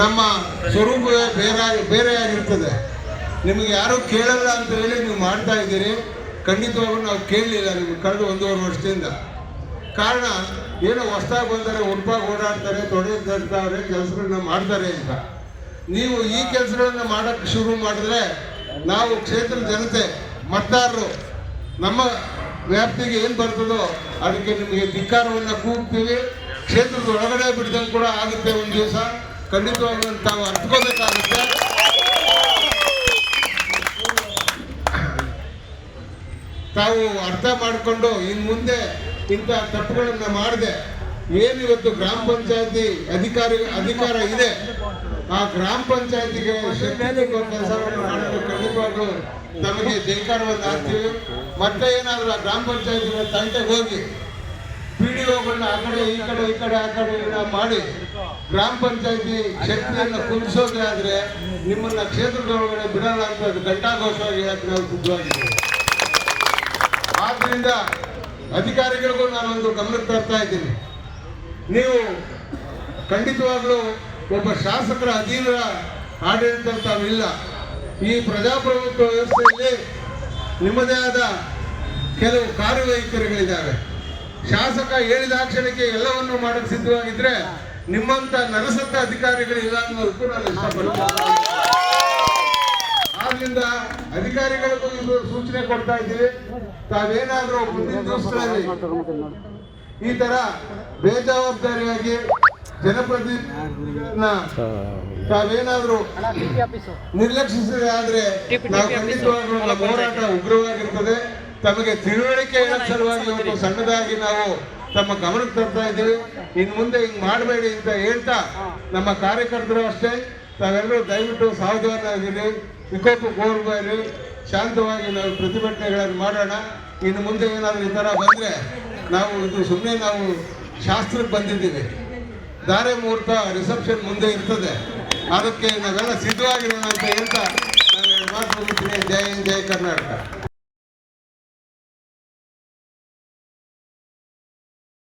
ನಮ್ಮ ಸ್ವರೂಪವೇ ಬೇರೆ ಬೇರೆಯಾಗಿರ್ತದೆ ನಿಮಗೆ ಯಾರೂ ಕೇಳಲ್ಲ ಅಂತ ಹೇಳಿ ನೀವು ಮಾಡ್ತಾ ಇದ್ದೀರಿ. ಖಂಡಿತವಾಗೂ ನಾವು ಕೇಳಲಿಲ್ಲ ನಿಮ್ಗೆ ಕಳೆದ ಒಂದೂವರೆ ವರ್ಷದಿಂದ. ಕಾರಣ, ಏನೋ ಹೊಸ್ದಾಗಿ ಬಂದರೆ ಉಡುಪಾಗಿ ಓಡಾಡ್ತಾರೆ, ತೊಡೆ ತರ್ತಾರೆ ಕೆಲಸಗಳನ್ನ ಮಾಡ್ತಾರೆ ಅಂತ. ನೀವು ಈ ಕೆಲಸಗಳನ್ನ ಮಾಡೋಕ್ಕೆ ಶುರು ಮಾಡಿದ್ರೆ ನಾವು ಕ್ಷೇತ್ರದ ಜನತೆ, ಮತದಾರರು, ನಮ್ಮ ವ್ಯಾಪ್ತಿಗೆ ಏನು ಬರ್ತದೋ ಅದಕ್ಕೆ ನಿಮಗೆ ಧಿಕ್ಕಾರವನ್ನು ಕೂಗ್ತೀವಿ. ಕ್ಷೇತ್ರದ ಒಳಗಡೆ ಬಿಡ್ದಂಗೆ ಕೂಡ ಆಗುತ್ತೆ ಒಂದು ದಿವಸ. ಖಂಡಿತವಾಗ್ಲೂ ತಾವು ಅರ್ಥಕೋಬೇಕಾಗುತ್ತೆ ತಾವು ಅರ್ಥ ಮಾಡಿಕೊಂಡು ಇನ್ನು ಮುಂದೆ ಇಂಥ ತಪ್ಪುಗಳನ್ನು ಮಾಡದೆ. ಏನಿವತ್ತು ಗ್ರಾಮ ಪಂಚಾಯತಿ ಅಧಿಕಾರಿ ಅಧಿಕಾರ ಇದೆ, ಆ ಗ್ರಾಮ ಪಂಚಾಯತಿಗೆ ಕೆಲಸವನ್ನು ಮಾಡಲು ಖಂಡಿತವಾಗ್ಲೂ ನಮಗೆ ಜೈಕಾರವನ್ನು ಹಾಕ್ತೀವಿ ಮತ್ತೆ ಏನಾದರೂ ಆ ಗ್ರಾಮ ಪಂಚಾಯತಿ ತಂಟೆಗೆ ಹೋಗಿ ಪಿ ಡಿ ಒಗಳನ್ನ ಆ ಕಡೆ, ಈ ಕಡೆ ಈ ಕಡೆ, ಆ ಕಡೆ ಮಾಡಿ ಗ್ರಾಮ ಪಂಚಾಯತಿ ಶಕ್ತಿಯನ್ನು ಕುಂದಿಸೋದೇ ಆದರೆ ನಿಮ್ಮನ್ನ ಕ್ಷೇತ್ರದೊಳಗಡೆ ಬಿಡಲ್ಲ ಅಂತ ಅದು ಘಂಟಾಘೋಷವಾಗಿ ಹೇಳಕ್ಕೆ ನಾವು ಸಿದ್ಧವಾಗಿದ್ದೇವೆ. ಆದ್ರಿಂದ ಅಧಿಕಾರಿಗಳಿಗೂ ನಾನೊಂದು ಗಮನಕ್ಕೆ ತರ್ತಾ ಇದ್ದೀನಿ. ನೀವು ಖಂಡಿತವಾಗ್ಲೂ ಒಬ್ಬ ಶಾಸಕರ ಅಧೀನ ಆಡಳಿತ ತಾವಿಲ್ಲ ಈ ಪ್ರಜಾಪ್ರಭುತ್ವ ವ್ಯವಸ್ಥೆಯಲ್ಲಿ ನಿಮ್ಮದೇ ಆದ ಕೆಲವು ಕಾರ್ಯವೈಖರಿಗಳಿದ್ದಾವೆ. ಶಾಸಕ ಹೇಳಿದ ಕ್ಷಣಕ್ಕೆ ಎಲ್ಲವನ್ನು ಮಾಡಕ್ಕೆ ಸಿದ್ಧವಾಗಿದ್ರೆ ನಿಮ್ಮಂತ ನರಸತ್ತ ಅಧಿಕಾರಿಗಳು ಇಲ್ಲ ಅನ್ನೋದಕ್ಕೂ ನಾನು ಇಷ್ಟಪಡ್ತೀನಿ ಆದ್ರಿಂದ ಅಧಿಕಾರಿಗಳಿಗೂ ಇದು ಸೂಚನೆ ಕೊಡ್ತಾ ಇದ್ದೀವಿ. ತಾವೇನಾದ್ರೂ ಮುಂದಿನ ದಿವಸಗಳಲ್ಲಿ ಈ ತರ ಬೇಜವಾಬ್ದಾರಿಯಾಗಿ ಜನಪ್ರತಿನಿಧಿಗಳನ್ನ ತಾವೇನಾದ್ರೂ ನಿರ್ಲಕ್ಷಿಸಿದ್ರೆ ಆದ್ರೆ ನಾವು ಖಂಡಿತವಾಗ್ಲೂ ನಮ್ಮ ಹೋರಾಟ ಉಗ್ರವಾಗಿರ್ತದೆ. ತಮಗೆ ತಿಳುವಳಿಕೆ ಸಲುವಾಗಿ ಸಣ್ಣದಾಗಿ ನಾವು ತಮ್ಮ ಗಮನಕ್ಕೆ ತರ್ತಾ ಇದ್ದೀವಿ ಇನ್ನು ಮುಂದೆ ಹಿಂಗೆ ಮಾಡಬೇಡಿ ಅಂತ ಹೇಳ್ತಾ ನಮ್ಮ ಕಾರ್ಯಕರ್ತರು ಅಷ್ಟೇ. ತಾವೆಲ್ಲರೂ ದಯವಿಟ್ಟು ಸಾವಧಾನವಾಗಿರಿ. ವಿಕೋಪಕ್ಕೆ ಹೋಗ್ಬೇಡಿ. ಶಾಂತವಾಗಿ ನಾವು ಪ್ರತಿಭಟನೆಗಳನ್ನು ಮಾಡೋಣ. ಇನ್ನು ಮುಂದೆ ಏನಾದರೂ ಈ ಥರ ಬಂದರೆ ನಾವು ಇದು ಸುಮ್ಮನೆ ನಾವು ಶಾಸ್ತ್ರಕ್ಕೆ ಬಂದಿದ್ದೀವಿ. ಧಾರೆ ಮುಹೂರ್ತ ರಿಸೆಪ್ಷನ್ ಮುಂದೆ ಇರ್ತದೆ. ಅದಕ್ಕೆ ನಾವೆಲ್ಲ ಸಿದ್ಧವಾಗಿರೋಣ ಅಂತ ಹೇಳ್ತಾ ನಾನು ಮಾತು ಜೈ ಹಿಂದ್, ಜೈ ಕರ್ನಾಟಕ.